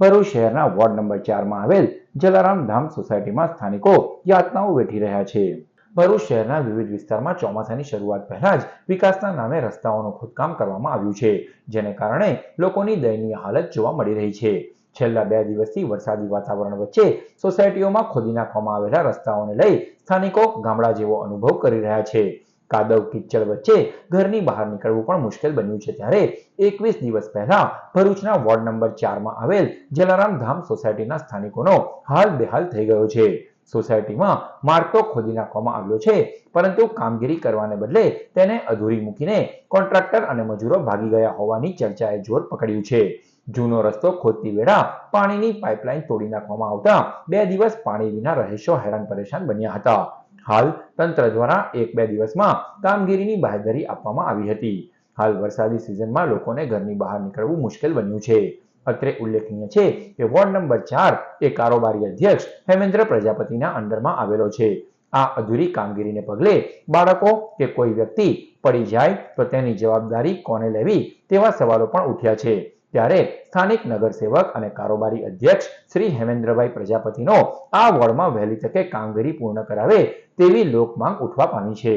ભરૂચ શહેરના ward number ચારમાં આવેલ જલારામ ધામ સોસાયટીમાં સ્થાનિકો યાતનાઓ વેઠી રહ્યા છે. ભરૂચ શહેરના વિવિધ વિસ્તારમાં ચોમાસાની શરૂઆત પહેલા જ વિકાસના નામે રસ્તાઓનું ખોદકામ કરવામાં આવ્યું છે, જેને કારણે લોકોની દયનીય હાલત જોવા મળી રહી છે. છેલ્લા બે દિવસથી વરસાદી વાતાવરણ વચ્ચે સોસાયટીઓમાં ખોદી નાખવામાં આવેલા રસ્તાઓને લઈ સ્થાનિકો ગામડા જેવો અનુભવ કરી રહ્યા છે. કાદવ કિચડ વચ્ચે ઘરની બહાર નીકળવું પણ મુશ્કેલ બન્યું છે ત્યારે એકવીસ દિવસ પહેલા ભરૂચના વોર્ડ નંબર ચારમાં આવેલ જલારામ ધામ સોસાયટીના સ્થાનિકોનો હાલ બેહાલ થઈ ગયો છે. સોસાયટીમાં માર્ગ ખોદી નાખવામાં આવ્યો છે, પરંતુ કામગીરી કરવાને બદલે તેને અધૂરી મૂકીને કોન્ટ્રાક્ટર અને મજૂરો ભાગી ગયા હોવાની ચર્ચાએ જોર પકડ્યું છે. જૂનો રસ્તો ખોદતી વેળા પાણીની પાઇપલાઇન તોડી નાખવામાં આવતા બે દિવસ પાણી વિના રહેશો હેરાન પરેશાન બન્યા હતા. હાલ તંત્ર દ્વારા એક બે દિવસમાં કામગીરીની બાહેધરી આપવામાં આવી હતી. હાલ વરસાદી સિઝનમાં લોકોને ઘરની બહાર નીકળવું મુશ્કેલ બન્યું છે. અત્રે ઉલ્લેખનીય છે કે વોર્ડ નંબર ચાર એ કારોબારી અધ્યક્ષ હેમેન્દ્ર પ્રજાપતિના અંડરમાં આવેલો છે. આ અધૂરી કામગીરીને પગલે બાળકો કે કોઈ વ્યક્તિ પડી જાય તો તેની જવાબદારી કોને લેવી તેવા સવાલો પણ ઉઠ્યા છે. ત્યારે સ્થાનિક નગરસેવક અને કારોબારી અધ્યક્ષ શ્રી હેમેન્દ્રભાઈ પ્રજાપતિનો આ વોર્ડમાં વહેલી તકે કામગીરી પૂર્ણ કરાવે તેવી લોકમાંગ ઉઠવા પામી છે.